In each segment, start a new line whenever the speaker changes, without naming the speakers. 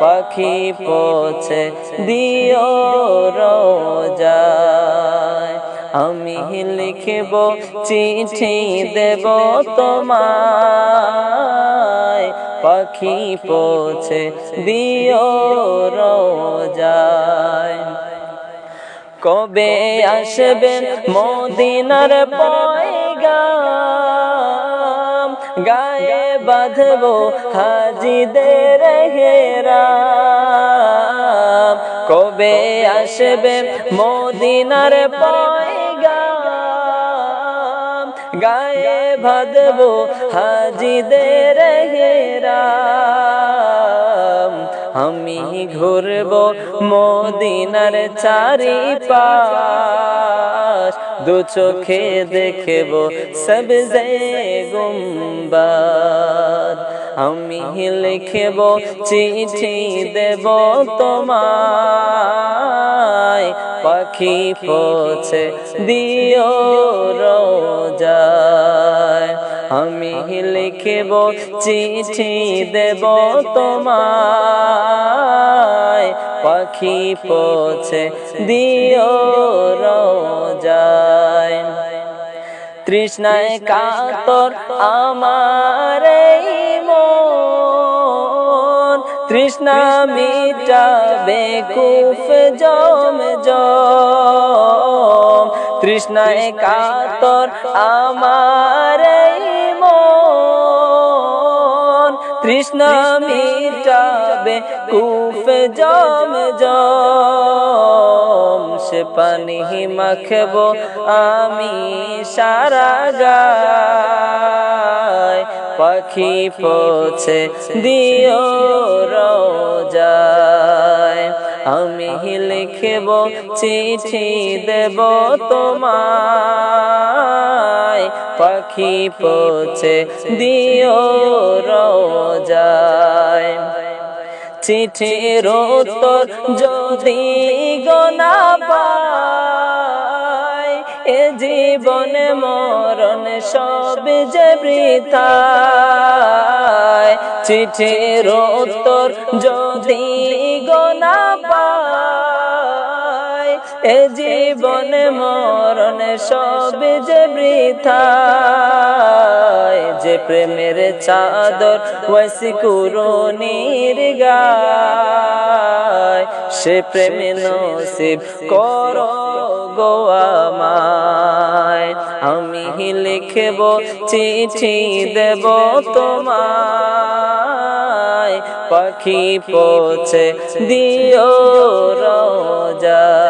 পাখি পৌঁছে দিও রোজায়। আমি লিখব, চিঠি দেব তোমায়। পাখি পৌঁছে দিও রোজায়। কবে আসবেন মদিনার পয়গাম? গায়ে বাঁধব হাজিদের হেরাম। কবে আসবে মদিনার পয়গাম? গায়ে বাঁধব হাজিদের হেরাম। আমি ঘুরব মদিনার চারি পাশ দু চোখে দেখব সবজে গুম্বাদ আমি লিখব চিঠি দেব তোমায়। পাখি পৌঁছে দিও রোজায় আমি লিখব চিঠি দেব তোমায়। পাখি পৌঁছে দিও রোজায়। তৃষ্ণায় কাতর আমার মন। তৃষ্ণা মিটাবে কুফ জম জম। তৃষ্ণায় কাতর আমার তৃষ্ণা মিটাবে কুফ জম জম, সে পানি মাখব আমি সারা গায়। পাখি পছে দিও রোজায়। আমি লিখব চিঠি দেব তোমায় পাখি পৌঁছে দিও রোজায়। চিঠির উত্তর যদি গোনা পাই এ জীবনে মরণ সব যে বৃথায়। চিঠির উত্তর যদি গোনা পাই এ জীবনে মরণ সব যে বৃথায় যে প্রেমের চাদর ওয়াসি কুরুনির গায় সে প্রেমে নসিব করো গো আমায়। আমি লিখব চিঠি দেব তোমায়। পাখি পৌঁছে দিও রোজায়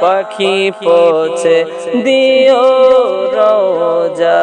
পাখি পোছে দিও রোজা